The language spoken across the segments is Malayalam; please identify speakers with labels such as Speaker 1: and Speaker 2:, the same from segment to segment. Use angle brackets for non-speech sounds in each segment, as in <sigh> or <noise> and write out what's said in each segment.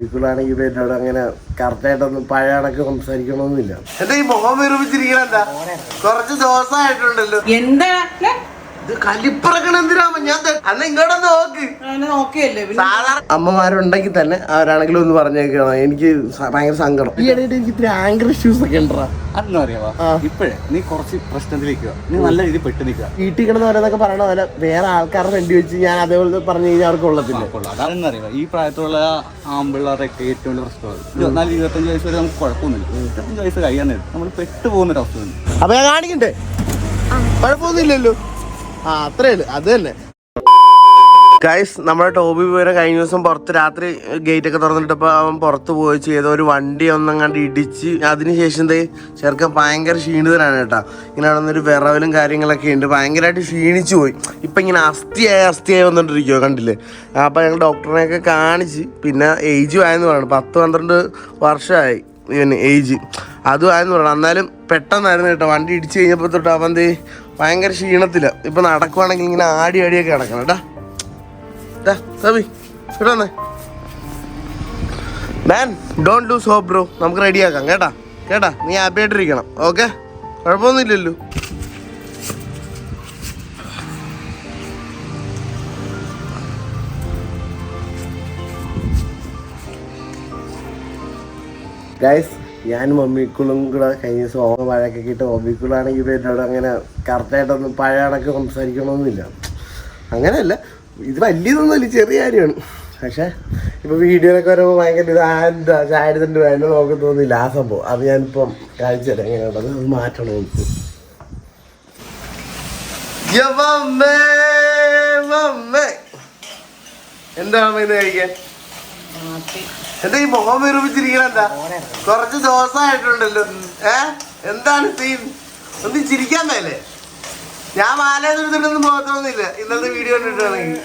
Speaker 1: ഇപ്പോഴാണെങ്കിൽ എന്നോട് അങ്ങനെ കറക്റ്റായിട്ടൊന്നും പഴയ കണക്ക് സംസാരിക്കണമെന്നില്ല എന്താ ഈ മുഖം വിറപ്പിച്ചിരിക്കണെന്താ കുറച്ച് ദിവസമായിട്ടുണ്ടല്ലോ.
Speaker 2: എന്താ?
Speaker 1: ഇത് കലിപ്പിറക്കണ എന്തിനാമ ഞാൻ അന്ന് ഇങ്ങോട്ടൊന്ന് നോക്ക്.
Speaker 2: നോക്കിയല്ലേ? പിന്നെ
Speaker 1: സാധാരണ അമ്മമാരുണ്ടെങ്കിൽ തന്നെ അവരാണെങ്കിലും ഒന്ന് പറഞ്ഞേക്കണം. എനിക്ക് സ- ഭയങ്കര സങ്കടം. ഈ ഇടയിൽ എനിക്ക് ഇത്തിരി ആങ്കർ ഇഷ്യൂസ് ഒക്കെ ഉണ്ടോ
Speaker 3: അതെന്താ അറിയാവാ?
Speaker 1: ആ.
Speaker 3: ഇപ്പോഴേ നീ കുറച്ച് പ്രശ്നത്തിലേക്ക് നീ നല്ല രീതിയിൽ പെട്ട് നിൽക്കുക.
Speaker 1: വീട്ടിൽ കിടന്ന് ഓരോന്നൊക്കെ പറയണ പോലെ വേറെ ആൾക്കാരുടെ ഫ്രണ്ട് വെച്ച് ഞാൻ അതേപോലെ പറഞ്ഞു കഴിഞ്ഞാൽ അവർക്ക് കൊള്ളത്തില്ല.
Speaker 3: അതെന്താ അറിയാം ഈ പ്രായത്തിലുള്ള ആമ്പിള്ളേരൊക്കെ ഏറ്റവും വലിയ പ്രശ്നമാണ്. ഇരുപത്തിനാല് ഇരുപത്തഞ്ച് വയസ്സ് വരെ നമുക്ക് കുഴപ്പമൊന്നുമില്ല. ഇരുപത്തഞ്ച് വയസ്സ് കഴിയാൻ നേരം. നമ്മൾ പെട്ടു പോകുന്ന ഒരു അവസ്ഥ ഉണ്ട്
Speaker 1: അപ്പൊ ഞാൻ കാണിക്കണ്ടേ? കുഴപ്പമൊന്നുമില്ലല്ലോ. ഗൈസ് നമ്മുടെ ടോബി പോയ കഴിഞ്ഞ ദിവസം പുറത്ത് രാത്രി ഗേറ്റ് ഒക്കെ തുറന്നിട്ടപ്പോ അവൻ പുറത്ത് പോയി ചെയ്ത ഒരു വണ്ടി ഒന്നും കണ്ട് ഇടിച്ച് അതിനുശേഷം ദേ ചെറുക്കൻ ഭയങ്കര ക്ഷീണിതനാണ് കേട്ടാ. ഇങ്ങനെ നടന്നൊരു വിറവലും കാര്യങ്ങളൊക്കെ ഉണ്ട്. ഭയങ്കരമായിട്ട് ക്ഷീണിച്ചു പോയി. ഇപ്പൊ ഇങ്ങനെ അസ്ഥിയായി അസ്ഥിയായി വന്നോണ്ടിരിക്കുവോ കണ്ടില്ലേ? അപ്പൊ ഞങ്ങൾ ഡോക്ടറിനെയൊക്കെ കാണിച്ച് പിന്നെ ഏജ് ആയെന്ന് പറയുന്നത് പത്ത് പന്ത്രണ്ട് വർഷമായി ഇവന് ഏജ് അതും ആയെന്ന് പറയണം. എന്നാലും പെട്ടെന്നായിരുന്നു കേട്ടോ. വണ്ടി ഇടിച്ചു കഴിഞ്ഞപ്പോൾ തൊട്ട് അവൻ ഭയങ്കര ക്ഷീണത്തില്ല ഇപ്പൊ നടക്കുവാണെങ്കിൽ ഇങ്ങനെ ആടി ആടിയൊക്കെ കിടക്കണം കേട്ടാ Sabi man don't lose hope bro നമുക്ക് റെഡിയാക്കാം കേട്ടാ? കേട്ടാ? നീ ഹാപ്പി ആയിട്ടിരിക്കണം. ഓക്കെ കുഴപ്പമൊന്നുമില്ലല്ലോ. ഗൈസ് ഞാനും മമ്മിക്കുളും കൂടെ കഴിഞ്ഞ ദിവസം ഓണ മഴയൊക്കെ കിട്ടും മമ്മിക്കുളാണെങ്കിൽ എന്നോട് അങ്ങനെ കറക്റ്റായിട്ടൊന്നും പഴയ സംസാരിക്കണമെന്നില്ല അങ്ങനെയല്ല ഇത് വലിയതൊന്നുമല്ല ചെറിയ കാര്യമാണ്. പക്ഷേ ഇപ്പോൾ വീഡിയോയിലൊക്കെ വരുമ്പോൾ ഭയങ്കര ഇത് എന്താ ചായത്തിന്റെ വേണ്ട നോക്കി തോന്നില്ല ആ സംഭവം അത് ഞാനിപ്പം കാണിച്ചു തരാം എങ്ങനെയുണ്ടത് അത് മാറ്റണം എനിക്ക്. എന്താണ് ഇന്ന് കഴിക്കാൻ? എന്താ ഈ മുഖം വിറപ്പിച്ചിരിക്കണെന്താ കുറച്ച് ദിവസമായിട്ടുണ്ടല്ലോ. ഏ? എന്താണ് സീൻ ഒന്ന് ചിരിക്കാൻ മേലേ. ഞാൻ മാലേതൊന്നും പോകത്തൊന്നുമില്ല ഇന്നത്തെ വീഡിയോ കണ്ടിട്ടാണെങ്കിൽ.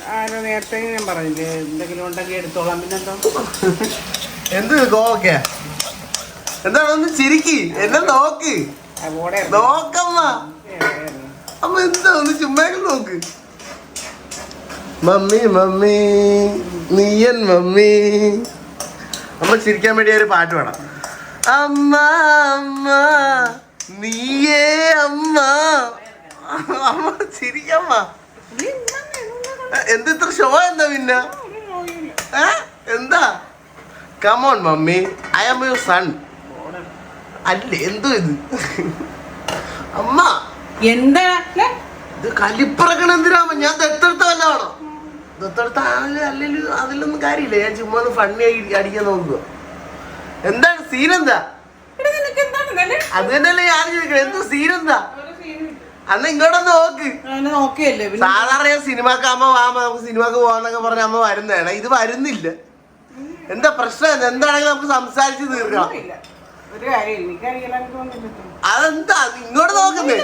Speaker 2: നേരത്തെ ഞാൻ പറഞ്ഞില്ലേ എന്തെങ്കിലും ഉണ്ടെങ്കിൽ എടുത്തോളാം. പിന്നെന്തോ?
Speaker 1: എന്ത് കോക്കെ എന്താണ് ഒന്ന് ചിരിക്ക്. എന്നെ നോക്ക്. നോക്കമ്മ. അമ്മ എന്താ ഒന്ന് ചുമ്മാക്കി നോക്ക്. Mummy mummy. നീയൻ മമ്മി. അമ്മ ചിരിക്കാൻ വേണ്ടി ഒരു പാട്ട് വേണം. അമ്മ അമ്മ നീയേ അമ്മ. അമ്മ ചിരിക്കമ്മ എന്ത് ഇത്ര ഷോ എന്താ പിന്നെ? എന്താ? Come on mummy. I am your son അല്ല? എന്തോ ഇത്? അമ്മ.
Speaker 2: എന്താ?
Speaker 1: ഇത് കലിപ്പിറക്കണ എന്തിനാ ഞാൻ ദത്തെടുത്ത വല്ലതാണോ ദത്തെടുത്ത അല്ലെങ്കിൽ അതിലൊന്നും കാര്യമില്ല. ഞാൻ ചുമ്മാ ഒന്ന് ഫണ്ണി അടിക്കാൻ നോക്കുക എന്താണ് സീൻ എന്താ? അത് തന്നെയല്ലേ ഞാൻ ചോദിക്കണേ. എന്താ സീൻ എന്താ. അന്ന് ഇങ്ങോട്ടൊന്ന് നോക്ക്. സാധാരണ ഞാൻ സിനിമാക്ക് അമ്മ വാമ നമുക്ക് സിനിമാക്ക് പോവാന്നൊക്കെ പറഞ്ഞ അമ്മ വരുന്നതാണ് ഇത് വരുന്നില്ല. എന്താ പ്രശ്നം? എന്താ? എന്താണെങ്കിലും നമുക്ക് സംസാരിച്ച് തീർക്കണം. അതെന്താ? ഇങ്ങോട്ട് നോക്കുന്നേ.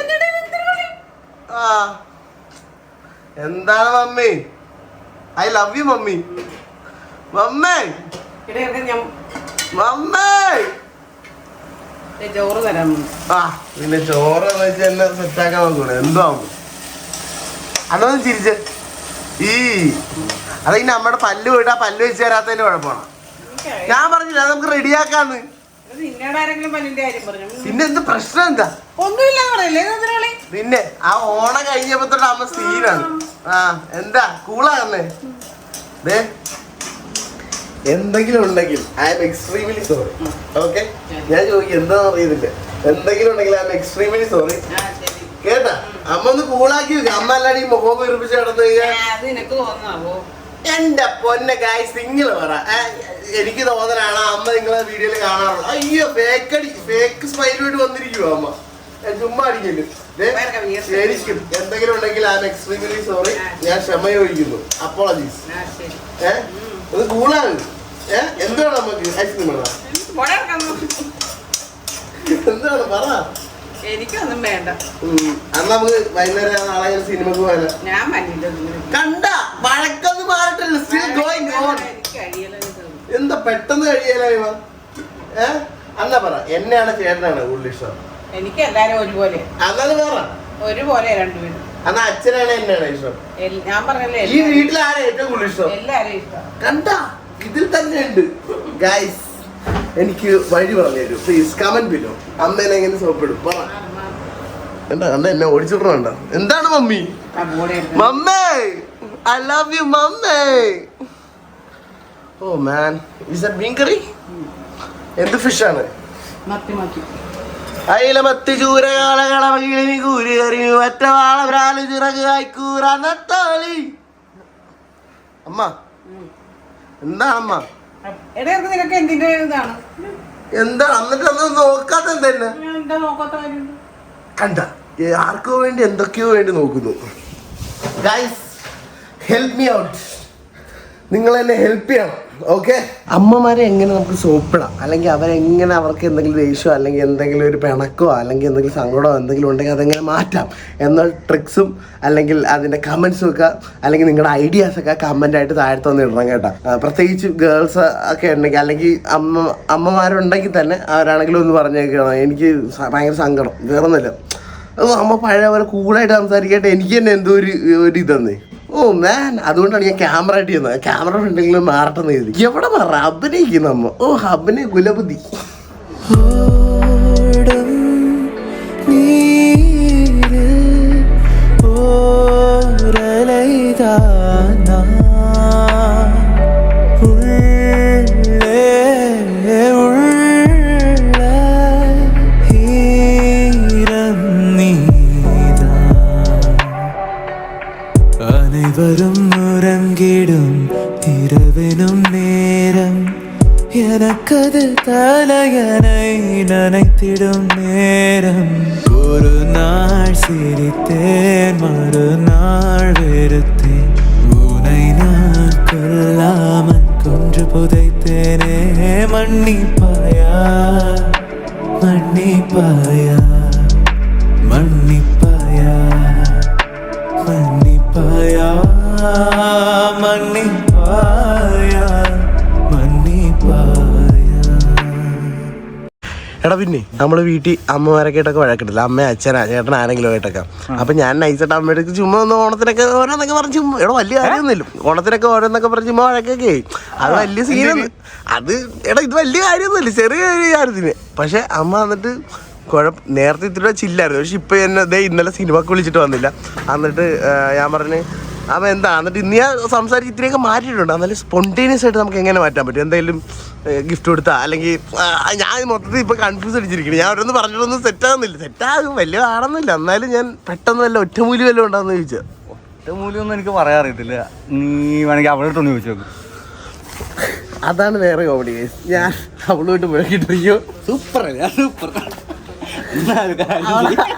Speaker 1: ആ. എന്താണ് mummy? I love you mummy. മമ്മേ. മമ്മേ.
Speaker 2: ചോറ് തരാൻ
Speaker 1: ആ പിന്നെ ചോറ് എന്ന് വെച്ച് എന്നെ സെറ്റാക്കാൻ നോക്കൂടെ. എന്തോ അതൊന്നും ചിരിച്ച്. ഈ അത് നമ്മുടെ പല്ല് പോയിട്ട് ആ പല്ല് വെച്ച് തരാത്തതിന്റെ കുഴപ്പമാണ്. ഞാൻ പറഞ്ഞില്ല അത് നമുക്ക് റെഡിയാക്കാന്ന് പിന്നെ എന്ത് പ്രശ്നം എന്താ? പിന്നെ ആ ഓണ കഴിഞ്ഞപ്പോ തൊട്ട് അമ്മ സീനാണ് ആ എന്താ? കൂളാകുന്നേ ദേ എന്തെങ്കിലും ഉണ്ടെങ്കിൽ I am extremely sorry okay ഞാൻ ചോദിക്കും എന്താണെന്ന് അറിയുന്നില്ല എന്തെങ്കിലും ഉണ്ടെങ്കിൽ ഐ എം എക്സ്ട്രീംലി സോറി കേട്ടാ? അമ്മ ഒന്ന് കൂളാക്കി അമ്മ അല്ലാണ്ട് ഈ മുഖം വിറപ്പിച്ച് കിടന്നു കഴിഞ്ഞാൽ എന്റെ പൊന്നെ ഗായ് സിംഗിൾ പറ. എനിക്ക് തോന്നലാണ് അമ്മ നിങ്ങളെ വീഡിയോയിൽ കാണാറുള്ളത്. അയ്യോ ഫേക്ക് അടി ഫേക്ക് സ്മൈലുമായിട്ട് വന്നിരിക്കുവോ അമ്മ. ചുമ്മാ അടിക്കൽ ദേ, ശരിക്കും എന്തെങ്കിലും ഉണ്ടെങ്കിൽ ഐ എം എക്സ്ട്രീംലി സോറി ഞാൻ ക്ഷമ ചോദിക്കുന്നു. അപ്പോളജീസ് ഏഹ് ഒന്ന് കൂളാണ് ഏഹ് എന്താണ് നമുക്ക് ഐസ്ക്രീം വേണം എന്താണ് പറ.
Speaker 2: എനിക്കൊന്നും വേണ്ട.
Speaker 1: അന്ന് നമുക്ക് വൈകുന്നേരം നാളെ സിനിമക്ക് പോയാലോ
Speaker 2: ഞാൻ പറ്റില്ല ഇതിന്.
Speaker 1: കണ്ട വഴക്കൊന്നും മാറിട്ടില്ല സ്റ്റിൽ ഗോയിങ് ഓൺ. എന്താ പെട്ടെന്ന് കഴിയാലായി ഏ? അന്നാ പറ എന്നെയാണ് ചേട്ടനാണ് കൂടുതൽ ഇഷ്ടം?
Speaker 2: എനിക്ക് എല്ലാരും ഒരുപോലെ.
Speaker 1: അന്നത് പറ
Speaker 2: ഒരുപോലെ രണ്ടുപേരും.
Speaker 1: അന്നാ അച്ഛനാണ് എന്നെയാണ് ഇഷ്ടം.
Speaker 2: ഞാൻ പറഞ്ഞല്ലേ
Speaker 1: ഈ വീട്ടിൽ ആരാ ഏറ്റവും കൂടുതൽ ഇഷ്ടം?
Speaker 2: എല്ലാരും ഇഷ്ടം.
Speaker 1: കണ്ട ഇതിൽ തന്നെ ഉണ്ട്. ഗൈസ് എനിക്ക് വഴി പറഞ്ഞു തരൂ. പ്ലീസ് കമന്റ് ബിലോ അമ്മേനെ എങ്ങനെ സോപ്പിടും. പറ. എന്താ അന്ന എന്നെ ഓടിച്ചിട്ടുണ്ടോ എന്താണ് മമ്മി? മമ്മേ ഐ ലവ് യു മമ്മേ. ഓ man is the meen curry എന്ത് ഫിഷാണ് അയില മത്തി ചൂര കാളകള കൂരി കറി ഒറ്റ വാള ചിറക് കായ്ക്കൂറ നത്തോളി അമ്മ. എന്താ അമ്മ
Speaker 2: നിനക്ക് എന്തിന്റെ ഇതാണ്?
Speaker 1: എന്താ? എന്നിട്ട് അന്ന് നോക്കാത്ത എന്തെന്നെ?
Speaker 2: ഞാൻ എന്താ നോക്കാത്ത കാര്യം?
Speaker 1: കണ്ട ആർക്കോ വേണ്ടി എന്തൊക്കെയോ വേണ്ടി നോക്കുന്നു. ഗൈസ് ഹെൽപ്പ് മീ ഔട്ട് നിങ്ങൾ എന്നെ ഹെൽപ്പ് ചെയ്യണം. ഓക്കെ അമ്മമാരെ എങ്ങനെ നമുക്ക് സോപ്പിടാം? അല്ലെങ്കിൽ അവരെങ്ങനെ അവർക്ക് എന്തെങ്കിലും ദേഷ്യമോ അല്ലെങ്കിൽ എന്തെങ്കിലും ഒരു പിണക്കോ അല്ലെങ്കിൽ എന്തെങ്കിലും സങ്കടമോ എന്തെങ്കിലും ഉണ്ടെങ്കിൽ അതെങ്ങനെ മാറ്റാം? എന്ന ട്രിക്സും അല്ലെങ്കിൽ അതിന്റെ കമൻസും ഒക്കെ അല്ലെങ്കിൽ നിങ്ങളുടെ ഐഡിയാസ് ഒക്കെ കമന്റ് ആയിട്ട് താഴത്ത് വന്ന് ഇടണം കേട്ടോ. പ്രത്യേകിച്ച് ഗേൾസ് ഒക്കെ ഉണ്ടെങ്കിൽ അല്ലെങ്കിൽ അമ്മ അമ്മമാരുണ്ടെങ്കിൽ തന്നെ അവരാണെങ്കിലും ഒന്ന് പറഞ്ഞേക്കണം. എനിക്ക് ഭയങ്കര സങ്കടം. വേറൊന്നുമില്ല. അമ്മ പഴയ പോലെ കൂളായിട്ട് സംസാരിക്കട്ടെ എനിക്ക് തന്നെ എന്തോ ഒരു ഒരു ഇതന്നേ. ഓ മാൻ അതുകൊണ്ടാണ് ഞാൻ ക്യാമറ ആയിട്ട് ചെയ്യുന്നത്. ക്യാമറ ഉണ്ടെങ്കിലും മാറട്ടെന്ന് എഴുതി എവിടെ മാറ അഭിനയിക്കുന്ന അമ്മ. ഓ അഭിനയ
Speaker 4: കുലബുദ്ധി. നീരിൽ ഓരലൈതാനാ
Speaker 1: partir പിന്നെ? നമ്മൾ വീട്ടിൽ അമ്മമാരൊക്കെ ആയിട്ടൊക്കെ വഴക്കിട്ടില്ല അമ്മ അച്ഛനാ ചേട്ടൻ ആരെങ്കിലും ആയിട്ടൊക്കെ. അപ്പൊ ഞാൻ നൈസായിട്ട് അമ്മയുടെ ചുമ്മാ ഒന്ന് ഓണത്തിനൊക്കെ ഓരോന്നൊക്കെ പറഞ്ഞ് ചുമ്മാ എടാ വലിയ കാര്യമൊന്നുമില്ല. ഓണത്തിനൊക്കെ ഓരോന്നൊക്കെ പറഞ്ഞ് ചുമ്മാ വഴക്കൊക്കെ ആയി. അത് വലിയ സീനൊന്നും അത് എടാ ഇത് വലിയ കാര്യമൊന്നുമില്ല. ചെറിയ കാര്യത്തിന്. പക്ഷെ അമ്മ വന്നിട്ട് കുഴപ്പം നേരത്തെ ഇത്തിരി ചില്ലായിരുന്നു. പക്ഷെ ഇപ്പൊ എന്നെ ദേ ഇന്നലെ സിനിമക്ക് വിളിച്ചിട്ട് വന്നില്ല. എന്നിട്ട് ഞാൻ പറഞ്ഞ് അപ്പൊ എന്താ? എന്നിട്ട് ഇന്ന് ഞാൻ സംസാരിച്ച് ഇത്രയൊക്കെ മാറ്റിയിട്ടുണ്ട്. എന്നാലും സ്പോണ്ടേനിയസ് ആയിട്ട് നമുക്ക് എങ്ങനെ മാറ്റാൻ പറ്റും? എന്തെങ്കിലും ഗിഫ്റ്റ് കൊടുത്താ? അല്ലെങ്കിൽ ഞാൻ മൊത്തത്തിൽ ഇപ്പൊ കൺഫ്യൂസ് അടിച്ചിരിക്കുന്നു. ഞാൻ ഓരോന്ന് പറഞ്ഞിട്ടൊന്നും സെറ്റ് ആകുന്നില്ല സെറ്റ് ആകും വലിയ ആണെന്നില്ല എന്നാലും ഞാൻ പെട്ടെന്ന് വല്ല ഒറ്റമൂലി വല്ലതും ഉണ്ടാന്ന് ചോദിച്ചാൽ
Speaker 3: ഒറ്റമൂലി ഒന്നും എനിക്ക് പറയാൻ അറിയത്തില്ല. നീ വേണമെങ്കിൽ അവളെ അടുത്തൊന്ന് ചോദിച്ചു നോക്കും
Speaker 1: അതാണ് വേറെ കോമഡി ഞാൻ അവളുമായിട്ട് മുഴക്കിട്ടിരിക്കോ
Speaker 3: സൂപ്പർ സൂപ്പർ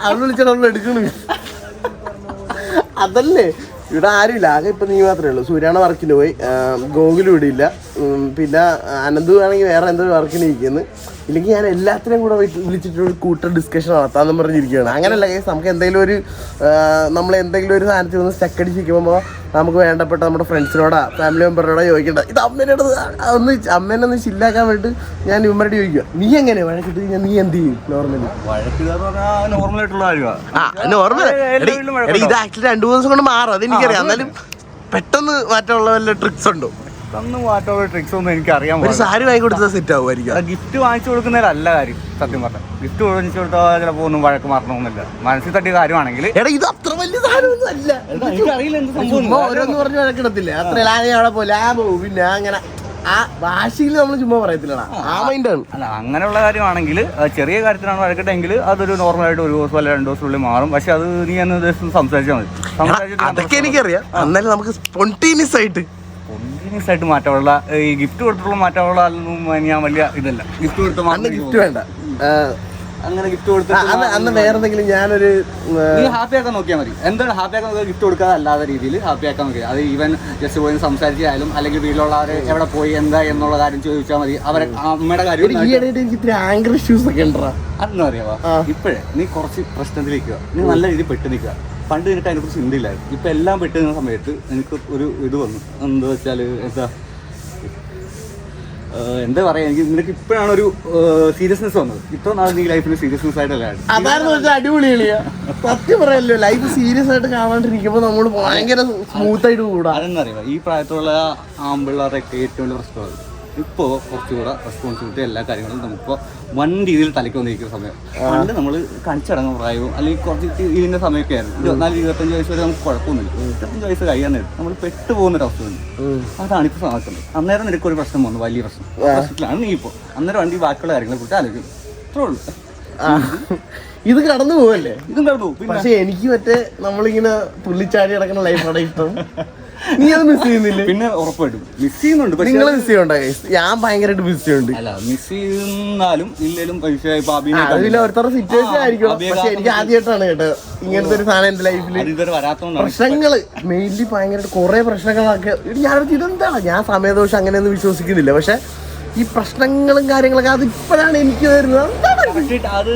Speaker 1: അവൾ വിളിച്ചാൽ അവൾ എടുക്കണു അതല്ലേ? ഇവിടെ ആരുമില്ല ആകെ ഇപ്പം നീ മാത്രമേ ഉള്ളൂ. സൂര്യാണ് വർക്കിന് പോയി. ഗോകുലും ഇവിടെ ഇല്ല. പിന്നെ അനന്തു ആണെങ്കിൽ വേറെ എന്തോ വർക്കിന് ഇരിക്കുന്നു. ഇല്ലെങ്കിൽ ഞാൻ എല്ലാത്തിനെയും കൂടെ വിളിച്ചിട്ട് ഒരു കൂട്ടർ ഡിസ്കഷൻ നടത്താമെന്ന് പറഞ്ഞിരിക്കുകയാണ്. അങ്ങനെയല്ല കേസ് നമുക്ക് എന്തെങ്കിലും ഒരു നമ്മൾ എന്തെങ്കിലും ഒരു സാധനത്തിൽ ഒന്ന് സ്റ്റക്കടിച്ചിരിക്കുമ്പോൾ നമുക്ക് വേണ്ടപ്പെട്ട നമ്മുടെ ഫ്രണ്ട്സിനോടാ ഫാമിലി മെമ്പറിനോടാ ചോദിക്കേണ്ട. ഇത് അമ്മേനോട് ഒന്ന് അമ്മേനെ ഒന്ന് ചില്ലാക്കാൻ വേണ്ടിയിട്ട് ഞാൻ ഇവന്മാരോട് ചോദിക്കുക. നീ എങ്ങനെ വഴക്കിട്ട് ഞാൻ നീ എന്ത് ചെയ്യും നോർമലി ആ നോർമൽ ഇത് ആക്ച്വലി രണ്ടു മൂന്ന് ദിവസം കൊണ്ട് മാറും. അതെനിക്കറിയാം. എന്നാലും പെട്ടെന്ന് മാറ്റമുള്ള വല്ല ട്രിക്സ് ഉണ്ടോ?
Speaker 3: ട്രിക്സ് ഒന്നും എനിക്ക് അറിയാൻ
Speaker 1: ഒരു സാരി വാങ്ങി കൊടുത്താൽ സെറ്റ് ആവുമായിരിക്കും
Speaker 3: ഗിഫ്റ്റ് വാങ്ങിച്ചു കൊടുക്കുന്നതിലല്ല കാര്യം സത്യം പറഞ്ഞാൽ ഗിഫ്റ്റ് വാങ്ങിച്ചു കൊടുത്താൽ ചിലപ്പോൾ ഒന്നും വഴക്ക് മറന്നൊന്നുമില്ല മനസ്സിൽ തട്ടിയ കാര്യമാണെങ്കിൽ
Speaker 1: എടാ ഇത് അത്ര വലിയ സാധനമൊന്നും അല്ല.
Speaker 3: എനിക്കറിയില്ല എന്ത്
Speaker 1: സംഭവം ഓരോന്ന് പറഞ്ഞ് വഴക്കിടത്തില്ലേ? അത്ര അവിടെ പോലെ ആ പിന്നെ അങ്ങനെ. ആ ഭാഷയിൽ നമ്മൾ ചുമ്മാ പറയത്തില്ലടാ. ആ മൈൻഡാണ്
Speaker 3: അല്ല അങ്ങനെയുള്ള കാര്യമാണെങ്കിൽ ചെറിയ കാര്യത്തിനാണ് വഴക്കിട്ടെങ്കിൽ അതൊരു നോർമൽ ആയിട്ട് ഒരു ദിവസം അല്ല രണ്ട് ദിവസത്തിനുള്ളിൽ മാറും. പക്ഷെ അത് നീ എന്ന് ദിവസം സംസാരിച്ചാൽ മതി.
Speaker 1: അതൊക്കെ എനിക്കറിയാം. എന്നാലും നമുക്ക് സ്പോണ്ടേനിയസ് ആയിട്ട്
Speaker 3: കോൺഫിഡൻസ് ആയിട്ട് മാറ്റാനുള്ള ഈ ഗിഫ്റ്റ് കൊടുത്തിട്ടുള്ള മാറ്റാനുള്ള ഞാൻ വലിയ ഇതല്ല. ഗിഫ്റ്റ് കൊടുത്ത
Speaker 1: അന്ന് ഗിഫ്റ്റ് വേണ്ട.
Speaker 3: അങ്ങനെ ഗിഫ്റ്റ് കൊടുത്ത്
Speaker 1: അന്ന് വേറെ എന്തെങ്കിലും ഞാനൊരു
Speaker 3: നീ ഹാപ്പി ആക്കാൻ നോക്കിയാൽ മതി. എന്താണ് ഹാപ്പി ആക്കാൻ നോക്കുക? ഗിഫ്റ്റ് കൊടുക്കാതെ അല്ലാതെ രീതിയിൽ ഹാപ്പി ആക്കാൻ നോക്കിയാൽ അത് ഈവൻ ജസ്റ്റ് പോയി സംസാരിച്ചാലും അല്ലെങ്കിൽ വീട്ടിലുള്ളവർ എവിടെ പോയി എന്താ എന്നുള്ള കാര്യം ചോദിച്ചാൽ മതി. അവരെ അമ്മയുടെ കാര്യം
Speaker 1: എനിക്ക് ഇത്തിരി ആംഗർ ഇഷ്യൂസ് ഒക്കെ ഉണ്ടോ
Speaker 3: അതെന്താ അറിയാവാ? ഇപ്പോഴേ നീ കുറച്ച് പ്രശ്നത്തിലേക്ക് നീ നല്ല രീതിയിൽ പെട്ട് നിൽക്കുക പണ്ട് എനിക്ക് അതിനെക്കുറിച്ച് ചിന്തയില്ലായിരുന്നു. ഇപ്പം എല്ലാം പെട്ടുന്ന സമയത്ത് എനിക്ക് ഒരു ഇത് വന്നു. എന്താ വെച്ചാൽ എന്താ? എന്താ പറയാ? എനിക്ക് നിനക്ക് ഇപ്പോഴാണ് ഒരു സീരിയസ്നെസ് വന്നത്. ഇത്ര നാളെ നീ ലൈഫിൽ സീരിയസ്നെസ് ആയിട്ടല്ല
Speaker 1: അതായിരുന്നു അടിപൊളി കളിയാ സത്യം പറയല്ലോ ലൈഫ് സീരിയസ് ആയിട്ട് കാണാണ്ടിരിക്കുമ്പോ നമ്മൾ ഭയങ്കര സ്മൂത്ത് ആയിട്ട് കൂടാ.
Speaker 3: അതെന്നറിയാം ഈ പ്രായത്തിലുള്ള ആമ്പിള്ളേരുടെ ഏറ്റവും വലിയ പ്രശ്നം അത് ഇപ്പോൾ കുറച്ചുകൂടെ റെസ്പോൺസിബിലിറ്റി എല്ലാ കാര്യങ്ങളും നമുക്കിപ്പോൾ വൻ രീതിയിൽ തലയ്ക്ക് വന്നിരിക്കുന്ന സമയം. പണ്ട് നമ്മൾ കണിച്ചടങ്ങുന്ന പ്രായവും അല്ലെങ്കിൽ കുറച്ച് ഇതിന്റെ സമയമൊക്കെ ആയിരുന്നു. ഇരുപത്തിനാല് ഇരുപത്തഞ്ച് വയസ്സ് വരെ നമുക്ക് കുഴപ്പമൊന്നുമില്ല. ഇരുപത്തഞ്ച് വയസ്സ് കഴിയാൻ നേരം നമ്മൾ പെട്ടു പോകുന്ന ഒരു അവസ്ഥയുണ്ട് അതാണ് ഇപ്പോൾ സാധിക്കുന്നത് അന്നേരം നിനക്ക് ഒരു പ്രശ്നം വന്നു വലിയ പ്രശ്നം. പ്രശ്നത്തിലാണ് നീ ഇപ്പോ. അന്നേരം വണ്ടി ബാക്കിയുള്ള കാര്യങ്ങളെ കുറിച്ച് ആലോചിക്കും. അത്രേ ഉള്ളൂ.
Speaker 1: ഇത് കടന്നു പോവല്ലേ?
Speaker 3: ഇതും കടന്നു
Speaker 1: പക്ഷെ എനിക്ക് മറ്റേ നമ്മളിങ്ങനെ തുള്ളിച്ചാടി നടക്കുന്ന ലൈഫാണ് ഇഷ്ടം. <laughs> നീ അത് മിസ് ചെയ്യുന്നില്ല.
Speaker 3: പിന്നെ ഉറപ്പായിട്ടും. മിസ് ചെയ്യുന്നുണ്ട് പക്ഷേ
Speaker 1: നിങ്ങൾ മിസ് ചെയ്യണ്ട. ഞാൻ ഭയങ്കരമായിട്ട് മിസ് ചെയ്യുന്നുണ്ട്.
Speaker 3: അല്ല മിസ് ചെയ്യുന്നാലും ഇല്ലേലും പൈസ ഇപ്പൊ
Speaker 1: അത് പിന്നെ സിറ്റുവേഷൻ ആയിരിക്കും
Speaker 3: അഭിനയം
Speaker 1: പക്ഷെ എനിക്ക് ആദ്യമായിട്ടാണ് കേട്ടോ ഇങ്ങനത്തെ ഒരു സാധനം എന്റെ ലൈഫിൽ
Speaker 3: അത് ഇതുവരെ വരാത്തോണ്ടാണ്.
Speaker 1: പ്രശ്നങ്ങൾ മെയിൻലി ഭയങ്കരമായിട്ട് കുറെ പ്രശ്നങ്ങളൊക്കെ. ഇത് ഞാനത് ഇതെന്താണ്? ഞാൻ സമയദോഷം അങ്ങനെയൊന്നും വിശ്വസിക്കുന്നില്ല. പക്ഷെ ഈ പ്രശ്നങ്ങളും കാര്യങ്ങളൊക്കെ അത് ഇപ്പോഴാണ് എനിക്ക് വരുന്നത്. എന്താണ്
Speaker 3: അത്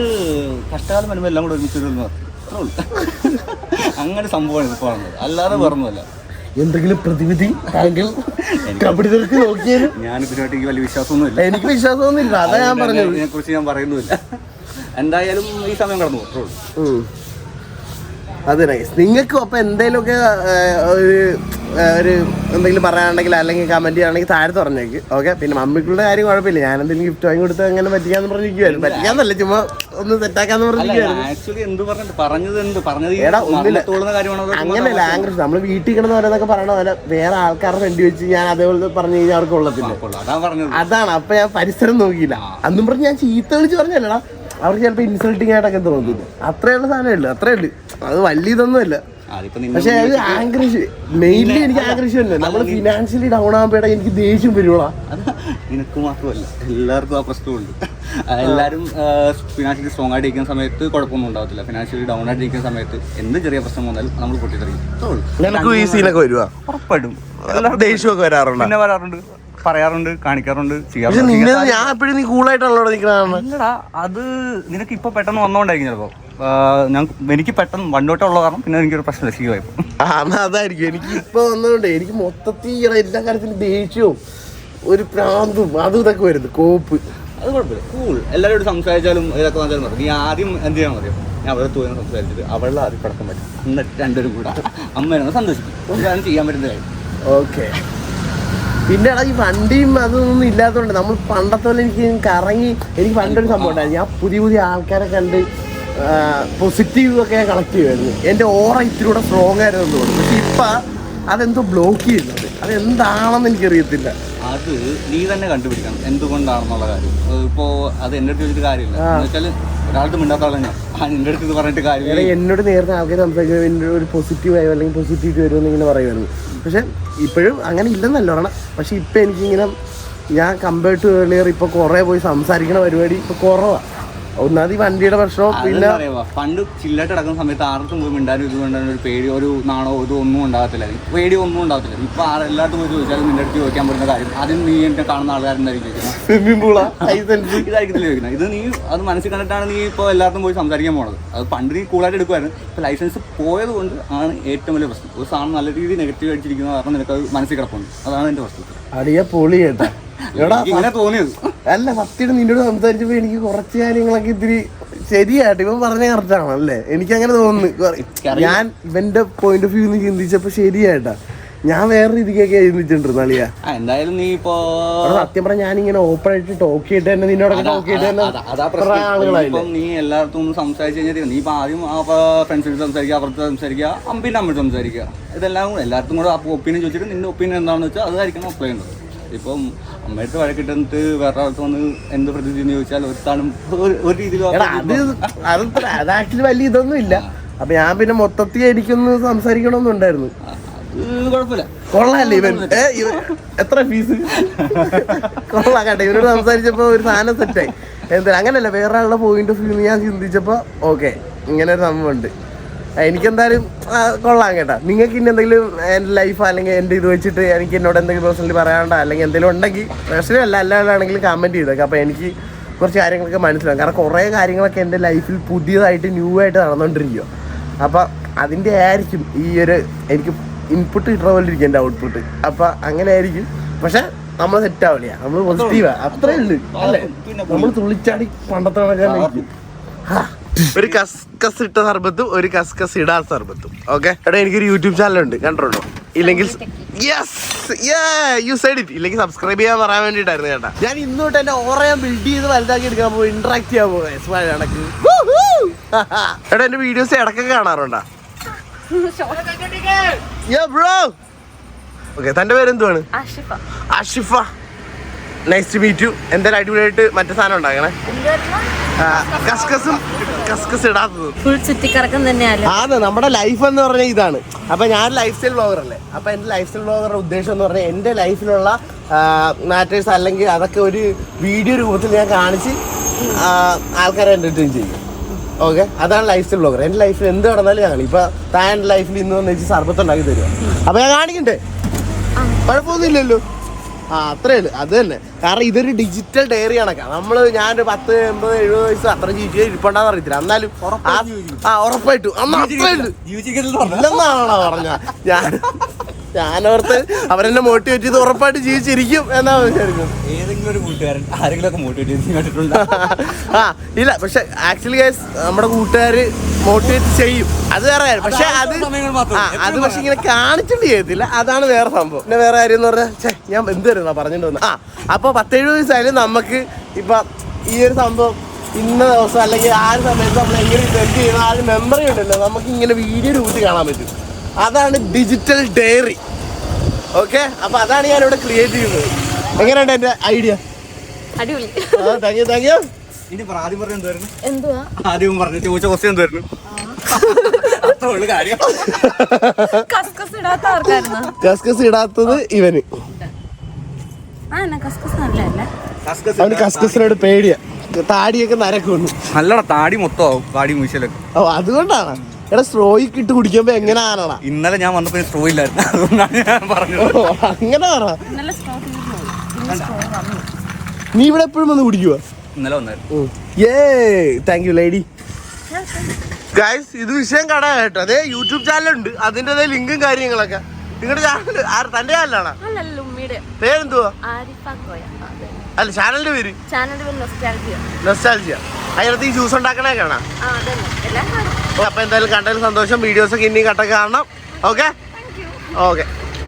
Speaker 3: കഷ്ടകാലം വരുമ്പോ എല്ലാം കൂടെ ഒരുമിച്ച് വരുമെന്ന്. അത്രേ ഉള്ളൂ. <laughs> അങ്ങനെ സംഭവമാണ് ഇപ്പോൾ നടന്നത് അല്ലാതെ വേറൊന്നുമല്ല.
Speaker 1: എന്തെങ്കിലും പ്രതിവിധി താങ്കൾ കബഡികൾക്ക് നോക്കിയാലും
Speaker 3: ഞാൻ ഇതിനായിട്ട് എനിക്ക് വലിയ വിശ്വാസമൊന്നുമില്ല.
Speaker 1: എനിക്ക് വിശ്വാസമൊന്നുമില്ല. അതാ ഞാൻ പറഞ്ഞത്.
Speaker 3: ഇതിനെ കുറിച്ച് ഞാൻ പറയുന്നില്ല എന്തായാലും ഈ സമയം കടന്നു പോകും.
Speaker 1: അത് നൈസ് നിങ്ങൾക്കും അപ്പം എന്തെങ്കിലുമൊക്കെ ഒരു ഒരു എന്തെങ്കിലും പറയാനുണ്ടെങ്കിൽ അല്ലെങ്കിൽ കമന്റ് ചെയ്യണമെങ്കിൽ താഴെ തുറഞ്ഞേക്ക് ഓക്കെ പിന്നെ മമ്മിക്കുള്ള കാര്യം കുഴപ്പമില്ല. ഞാൻ എന്തെങ്കിലും ഗിഫ്റ്റ് വാങ്ങി കൊടുത്ത് അങ്ങനെ പറ്റിക്കാന്ന് പറഞ്ഞിരിക്കുവായിരുന്നു. പറ്റിക്കാന്നല്ല ചുമ്മാ ഒന്ന് സെറ്റാക്കാന്ന് പറഞ്ഞിരിക്കുവായിരുന്നു.
Speaker 3: അതോ ചുമ്മാ
Speaker 1: നമ്മൾ വീട്ടിൽ കിടന്ന് ഓരോന്നൊക്കെ പറയണ പോലെ വേറെ ആൾക്കാരുടെ ഫ്രണ്ട് വെച്ച് ഞാൻ അതേപോലെ പറഞ്ഞു കഴിഞ്ഞാൽ അവർക്ക് കൊള്ളത്തില്ല. അതാണ് അപ്പൊ ഞാൻ പരിസരം നോക്കിയില്ല. അന്നും പറഞ്ഞ് ഞാൻ ചീത്ത വിളിച്ച് പറഞ്ഞല്ലടാ അവർക്ക് ചിലപ്പോ ഇൻസൾട്ടിങ് ആയിട്ടൊക്കെ തോന്നുന്നു. അത്രയുള്ള സാധനം സാധനമേ ഉള്ളൂ അത്രേ ഉള്ളൂ അത് വലിയ
Speaker 3: ഇതൊന്നും അല്ല.
Speaker 1: പക്ഷെ അത് ആംഗ്രിഷ് മെയിൻലി എനിക്ക് ആംഗ്രിഷ് തന്നെ നമ്മൾ ഫിനാൻഷ്യലി ഡൗൺ ആകുമ്പോഴേ എനിക്ക് ദേഷ്യം വരുവളാ
Speaker 3: നിനക്ക് മാത്രമല്ല. എല്ലാവർക്കും ആ പ്രശ്നമുണ്ട്. എല്ലാരും എല്ലാവരും ഫിനാൻഷ്യലി സ്ട്രോങ് ആയിട്ട് ഇരിക്കുന്ന സമയത്ത് കുഴപ്പമൊന്നും ഉണ്ടാവത്തില്ല. ഫിനാൻഷ്യലി ഡൗൺ ആയിട്ട് ഇരിക്കുന്ന സമയത്ത് എന്ത് ചെറിയ പ്രശ്നം വന്നാലും നമ്മൾ പൊട്ടിത്തെറിയും.
Speaker 1: ഈ സീനൊക്കെ വരുവാ?
Speaker 3: ഉറപ്പായിട്ടും.
Speaker 1: ദേഷ്യമൊക്കെ വരാറുണ്ട്?
Speaker 3: പിന്നെ വരാറുണ്ട്. പറയാറുണ്ട് കാണിക്കാറുണ്ട് ചെയ്യാറുണ്ട്.
Speaker 1: നിന്നെ ഞാൻ എപ്പോഴും നീ കൂളായിട്ടാണല്ലോ നിൽക്കണതാണ്
Speaker 3: അത് നിനക്ക് ഇപ്പൊ പെട്ടെന്ന് വന്നോണ്ടായിരിക്കും ചിലപ്പോ. ഞാൻ എനിക്ക് പെട്ടെന്ന് വണ്ടോട്ടുള്ള കാരണം പിന്നെ എനിക്കൊരു പ്രശ്നം ശീലമായിപ്പോ
Speaker 1: ആ എന്നാ അതായിരിക്കും. എനിക്ക് ഇപ്പൊ വന്നതുകൊണ്ട് എനിക്ക് മൊത്തത്തിൽ എല്ലാ കാര്യത്തിലും ദേഷ്യവും ഒരു പ്രാന്തും അതും ഇതൊക്കെ വരുന്നു. കോപ്പ്.
Speaker 3: അത് കുഴപ്പമില്ല. കൂൾ എല്ലാരോട് സംസാരിച്ചാലും ഇതൊക്കെ വന്നാലും മതി. നീ ആദ്യം എന്ത് ചെയ്യാൻ മതിയോ ഞാൻ അവരെ തോന്നി സംസാരിച്ചിട്ട് അവളെ ആദ്യം കിടക്കാൻ പറ്റും. എന്നിട്ട് രണ്ടുപേരും കൂടെ. അമ്മേനെ സന്തോഷിക്കും ഞാൻ ചെയ്യാൻ പറ്റുന്ന കാര്യം.
Speaker 1: ഓക്കെ. പിന്നെ എടാ ഈ വണ്ടിയും അതൊന്നും ഇല്ലാത്തതുകൊണ്ട് നമ്മൾ പണ്ടത്തെ പോലെ എനിക്ക് കറങ്ങി എനിക്ക് പണ്ടൊരു സംഭവം ഉണ്ടായിരുന്നു. ഞാൻ പുതിയ പുതിയ ആൾക്കാരെ കണ്ട് പോസിറ്റീവ് ഒക്കെ കളക്ട് ചെയ്യുമായിരുന്നു. എന്റെ ഓറ ഇത്തിരി കൂടെ സ്ട്രോങ് ആയിരുന്നു തോന്നുന്നു. പക്ഷെ ഇപ്പം അതെന്തോ ബ്ലോക്ക് ചെയ്യുന്നത് അതെന്താണെന്ന് എനിക്കറിയത്തില്ല.
Speaker 3: അത് നീ തന്നെ കണ്ടുപിടിക്കണം. എന്തുകൊണ്ടാണെന്നുള്ള കാര്യം. ഇപ്പോ അത് എന്റെ അടുത്ത് ചോദിച്ചിട്ട് കാര്യമില്ല. എന്ന് വെച്ചാൽ ഒരാൾക്ക് മിണ്ടാത്ത ആളാണ് ആ അടുത്ത് പറഞ്ഞിട്ട് കാര്യമില്ല.
Speaker 1: എന്നോട് നേരത്തെ ആൾക്കാർ സംസാരിക്കുന്നത് എന്റെ ഒരു പോസിറ്റീവ് ആയോ അല്ലെങ്കിൽ പോസിറ്റീവ് വരുമെന്ന് ഇങ്ങനെ പറയുമായിരുന്നു. പക്ഷെ ഇപ്പോഴും അങ്ങനെ ഇല്ലെന്നല്ല പറയണം. പക്ഷെ ഇപ്പം എനിക്കിങ്ങനെ ഞാൻ കമ്പയർ ടു ഏർലിയർ ഇപ്പോൾ കുറേ പോയി സംസാരിക്കണ പരിപാടി ഇപ്പോൾ കുറവാണ് ഒന്നാമത് ഈ വണ്ടിയുടെ പ്രശ്നം പിന്നെ
Speaker 3: പണ്ട് ചില്ലായിട്ട് അടക്കുന്ന സമയത്ത് ആർക്കും പോയി മിണ്ടാനും ഇത് മിണ്ടാനും ഒരു പേടി ഒരു നാണോ ഇത് ഒന്നും ഉണ്ടാകത്തില്ല. പേടി ഒന്നും ഉണ്ടാകത്തില്ല. ഇപ്പൊ എല്ലാവർക്കും എല്ലായിടത്തും പോയി ചോദിച്ചാലും നിന്റെ അടുത്ത് ചോദിക്കാൻ പറ്റുന്ന കാര്യം ആദ്യം നീ എന്നെ കാണുന്ന ആൾക്കാരെന്തായിരിക്കും ചോദിക്കുന്നത്
Speaker 1: സ്വിമ്മിംഗ് പൂളാ ലൈസൻസ്
Speaker 3: ഇതായിരിക്കത്തില്ല ചോദിക്കുന്നത് ഇത് നീ അത് മനസ്സിൽ കണ്ടിട്ടാണ് നീ ഇപ്പോൾ എല്ലായിടത്തും പോയി സംസാരിക്കാൻ പോണത്. അത് പണ്ട് നീ കൂളായിട്ട് എടുക്കുമായിരുന്നു ഇപ്പൊ ലൈസൻസ് പോയത് കൊണ്ട് ആണ് ഏറ്റവും വലിയ പ്രശ്നം. ഒരു സാധനം നല്ല രീതിയിൽ നെഗറ്റീവ് അടിച്ചിരിക്കുന്നത് കാരണം നിനക്ക് അത് മനസ്സിൽ കിടപ്പുണ്ട്. അതാണ് എന്റെ പ്രശ്നം
Speaker 1: അടിയ പൊളി കേട്ടാ
Speaker 3: ഇങ്ങനെ തോന്നിയത്.
Speaker 1: അല്ല സത്യം നിന്നോട് സംസാരിച്ചപ്പോ എനിക്ക് കുറച്ച് കാര്യങ്ങളൊക്കെ ഇത്തിരി ശരിയായിട്ട് ഇവൻ പറഞ്ഞ കറക്റ്റാണ് അല്ലേ എനിക്ക് അങ്ങനെ തോന്നുന്നു ഞാൻ ഇവന്റെ പോയിന്റ് ഓഫ് വ്യൂ ചിന്തിച്ചപ്പോ ശരിയായിട്ടാ. ഞാൻ വേറെ രീതിക്കൊക്കെ ചിന്തിച്ചിട്ടുണ്ട് നളിയ
Speaker 3: എന്തായാലും നീ ഇപ്പോ
Speaker 1: സത്യം പറഞ്ഞ ഞാൻ ഇങ്ങനെ ഓപ്പൺ ആയിട്ട് ടോക്ക് ചെയ്തിട്ട് തന്നെ നിന്നോട് ടോക്ക് ചെയ്തിട്ട് തന്നെ. ആളുകളായില്ലേ
Speaker 3: നീ എല്ലായിടത്തും ഒന്ന് സംസാരിച്ചു കഴിഞ്ഞാൽ നീ ഇപ്പൊ ആദ്യം ഫ്രണ്ട്സിനോട് സംസാരിക്കുക അപ്പുറത്ത് സംസാരിക്കുക അമ്പിന്റെ അമ്മയോട് സംസാരിക്കുക ഇതെല്ലാം എല്ലാവർക്കും എല്ലായിടത്തും കൂടെ ഒപ്പീനിയൻ ചോദിച്ചിട്ട് നിന്റെ ഒപ്പീനിയൻ എന്താണെന്ന് വെച്ചാൽ അതായിരിക്കണം അപ്ലൈ ചെയ്യുന്നത്. ഇപ്പം അമ്മയുടെ വഴക്കിട്ടിട്ട് വേറെ ആൾക്ക് വന്ന് എന്ത് പ്രതിനിധി എന്ന് ചോദിച്ചാൽ ഒരു ഒരു- ഒരു രീതിയിൽ
Speaker 1: അത് ആക്ച്വലി വലിയ ഇതൊന്നും ഇല്ല. അപ്പൊ ഞാൻ പിന്നെ മൊത്തത്തിൽ എനിക്കൊന്ന് സംസാരിക്കണമെന്നുണ്ടായിരുന്നു കൊള്ളാല്ലേ ഇവൻ? എത്ര ഫീസ് കൊള്ളാ കേട്ടോ ഇവരോട് സംസാരിച്ചപ്പോ ഒരു സാധനം സെറ്റായി എന്തായാലും അങ്ങനല്ല വേറെ ആളുടെ പോയിന്റ് ഓഫ് വ്യൂ ഞാൻ ചിന്തിച്ചപ്പോ ഓക്കെ ഇങ്ങനെ ഒരു സംഭവം ഉണ്ട് എനിക്കെന്തായാലും കൊള്ളാം കേട്ടോ. നിങ്ങൾക്ക് ഇനി എന്തെങ്കിലും എന്റെ ലൈഫ് അല്ലെങ്കിൽ എന്റെ ഇത് വെച്ചിട്ട് എനിക്ക് എന്നോട് എന്തെങ്കിലും പേഴ്സണലി പറയാണ്ട അല്ലെങ്കിൽ എന്തെങ്കിലും ഉണ്ടെങ്കിൽ പേഴ്സണലി അല്ല അല്ലാണ്ടാണെങ്കിലും കമന്റ് ചെയ്തേക്കാം. അപ്പോൾ എനിക്ക് കുറച്ച് കാര്യങ്ങളൊക്കെ മനസ്സിലാവും. കാരണം കുറേ കാര്യങ്ങളൊക്കെ എന്റെ ലൈഫിൽ പുതിയതായിട്ട് ന്യൂ ആയിട്ട് നടന്നുകൊണ്ടിരിക്കുക അപ്പോൾ അതിന്റെ ആയിരിക്കും ഈ ഒരു എനിക്ക് ഇൻപുട്ട് കിട്ടുന്ന പോലെ ഇരിക്കും എന്റെ ഔട്ട്പുട്ട് അപ്പോൾ അങ്ങനെ ആയിരിക്കും. പക്ഷേ നമ്മൾ സെറ്റ് ആവില്ല നമ്മൾ പോസിറ്റീവാ അത്രേ ഉള്ളൂ. അല്ലേ? നമ്മൾ തുള്ളിച്ചാടി പണ്ടത്തെ ഒരു ഒരു കസ്കസ് ഇട്ട സർബത്തും ഒരു കസ്കസ് ഇടാ സർബത്തും. ഓക്കെ എടാ എനിക്കൊരു യൂട്യൂബ് ചാനൽ ഉണ്ട്. കണ്ടോ ഇല്ലെങ്കിൽ യെസ് യു സൈഡ് ഇറ്റ് ഇല്ലെങ്കിൽ സബ്സ്ക്രൈബ് ചെയ്യാൻ പറയാൻ വേണ്ടിട്ടായിരുന്നു ചേട്ടാ. ഞാൻ ഇന്ന് തൊട്ട് എന്റെ ഓറ ഞാൻ ബിൽഡ് ചെയ്ത് വലുതാക്കി എടുക്കാൻ പോകും ഇന്ററാക്ട് ചെയ്യാൻ പോകും <laughs> എടാ എന്റെ വീഡിയോസ് ഇടക്കൊക്കെ കാണാറുണ്ടാ? ബ്രോ ഓക്കെ തന്റെ പേരെന്തുവാണ്
Speaker 5: Ashifa.
Speaker 1: Nice to meet you എന്തായാലും അടിപൊളിയായിട്ട് മറ്റേ സാധനം ഉണ്ടാക്കണേ. ആ, കസ്കസും കസ്കസ് ഇടാത്തതും.
Speaker 5: ഫുൾ ചുറ്റിക്കറക്കം തന്നെയല്ലോ
Speaker 1: ആണ് നമ്മുടെ ലൈഫ് എന്ന് പറഞ്ഞാൽ ഇതാണ്. അപ്പൊ ഞാൻ ലൈഫ് സ്റ്റൈൽ ബ്ലോഗർ അല്ലേ? അപ്പൊ എന്റെ ലൈഫ് സ്റ്റൈൽ ബ്ലോഗറുടെ ഉദ്ദേശം എന്ന് പറഞ്ഞാൽ എന്റെ ലൈഫിലുള്ള മാറ്റേഴ്സ് അല്ലെങ്കിൽ അതൊക്കെ ഒരു വീഡിയോ രൂപത്തിൽ ഞാൻ കാണിച്ച് ആൾക്കാരെ എന്റർടൈൻ ചെയ്യും. ഓക്കെ അതാണ് ലൈഫ് സ്റ്റൈൽ ബ്ലോഗർ എന്റെ ലൈഫിൽ എന്ത് നടന്നാലും ഞാൻ ഇപ്പൊ താൻ ലൈഫിൽ ഇന്ന് വന്ന് വെച്ച് സർബത്ത് ഉണ്ടാക്കി തരുക അപ്പൊ ഞാൻ കാണിക്കണ്ടേ? കുഴപ്പമൊന്നുമില്ലല്ലോ. ആ അത്രേ ഉള്ളു. അത് തന്നെ. കാരണം ഇതൊരു ഡിജിറ്റൽ ഡയറി കണക്കാണ് നമ്മൾ ഞാനൊരു പത്ത് എൺപത് എഴുപത് വയസ്സ് അത്ര ജീവിച്ചു ഇരിപ്പുണ്ടാന്ന് അറിയത്തില്ല. എന്നാലും ആ- ആ ഉറപ്പായിട്ടും. അന്ന് അത്രേ ഉള്ളു. ഇല്ലെന്നാണോ പറഞ്ഞ ഞാൻ ഞാനോർത്ത് അവരെന്നെ മോട്ടിവേറ്റ് ചെയ്ത് ഉറപ്പായിട്ട് ജീവിച്ചിരിക്കും എന്നാ വിചാരിക്കും.
Speaker 3: ഏതെങ്കിലും ഒരു കൂട്ടുകാരൻ ആരെങ്കിലും ഒക്കെ മോട്ടിവേറ്റ്
Speaker 1: ആ ഇല്ല പക്ഷെ ആക്ച്വലി ഗൈസ് നമ്മുടെ കൂട്ടുകാര് മോട്ടിവേറ്റ് ചെയ്യും. അത് വേറെ കാര്യം. പക്ഷെ അത് ആ അത് പക്ഷെ ഇങ്ങനെ കാണിച്ചിട്ട് ചെയ്യത്തില്ല. അതാണ് വേറെ സംഭവം. പിന്നെ വേറെ കാര്യം എന്ന് പറഞ്ഞാൽ ഛേ ഞാൻ എന്ത് വരുന്ന പറഞ്ഞിട്ട് വന്നു? ആ അപ്പോൾ പത്തേഴ് വയസ്സായാലും നമുക്ക് ഇപ്പൊ ഈ ഒരു സംഭവം ഇന്ന ദിവസം അല്ലെങ്കിൽ ആ ഒരു സമയത്ത് നമ്മൾ എങ്ങനെ സെൻഡ് ചെയ്യുന്ന ആ ഒരു മെമ്മറി ഉണ്ടല്ലോ നമുക്ക് ഇങ്ങനെ വീഡിയോ രൂപത്തിൽ കാണാൻ പറ്റും. അതാണ് ഡിജിറ്റൽ ഡയറി ഓക്കെ അപ്പൊ അതാണ് ഞാൻ ഇവിടെ ക്രിയേറ്റ് ചെയ്യുന്നത്. എങ്ങനെയുണ്ട് എന്റെ ഐഡിയ
Speaker 5: അടിപൊളി.
Speaker 1: താങ്ക് യു താങ്ക് യു
Speaker 3: ഇനി പറ, ആദ്യം പറഞ്ഞ എന്തായിരുന്നു
Speaker 5: എന്തുവാ?
Speaker 3: ആദ്യം പറഞ്ഞു ചോദിച്ച ക്വസ്റ്റ്യൻ എന്തായിരുന്നു അത്രേ ഉള്ളു കാര്യം.
Speaker 5: കസ്കസ്
Speaker 1: ഇടാത്തത് ഇവന്. അവന് കസ്കസിനോട് പേടിയാ. താടിയൊക്കെ നരക്കുന്നു
Speaker 3: നല്ലടാ താടി മൊത്തമാവും താടി മൂശലൊക്കെ.
Speaker 1: ഓ അതുകൊണ്ടാണ്. എടാ സ്ട്രോയിക്ക് ഇട്ട് കുടിക്കുമ്പോ എങ്ങനെ ആനടാ
Speaker 3: ഇന്നലെ ഞാൻ വന്നപ്പോ സ്ട്രോ ഇല്ലായിരുന്നു. അതുകൊണ്ടാണ് ഞാൻ പറഞ്ഞത്.
Speaker 1: അങ്ങനെ പറ. നീ ഇവിടെ എപ്പോഴും വന്ന് കുടിക്കുക
Speaker 3: ഇന്നലെ വന്നായിരുന്നു.
Speaker 1: ഏ താങ്ക് യു ലേഡി ഗൈസ് ഇത് വിഷയം കട കേട്ടോ അതേ യൂട്യൂബ് ചാനൽ ഉണ്ട് അതിന്റെ ലിങ്കും കാര്യങ്ങളൊക്കെ. നിങ്ങളുടെ ചാനൽ ആര്? തന്റെ ചാനലാണോ പേരെന്തുവാ? അല്ല ചാനലിന്റെ പേര്?
Speaker 5: ചാനലിന്റെ പേര് നൊസ്റ്റാൾജിയ
Speaker 1: നൊസ്റ്റാൾജിയ അതിനകത്ത് ഈ ജ്യൂസ് ഉണ്ടാക്കണേ
Speaker 5: കാണാം.
Speaker 1: അപ്പൊ എന്തായാലും കണ്ടതിൽ സന്തോഷം. വീഡിയോസ് ഒക്കെ ഇനിയും കട്ടൊക്കെ കാണണം. Okay okay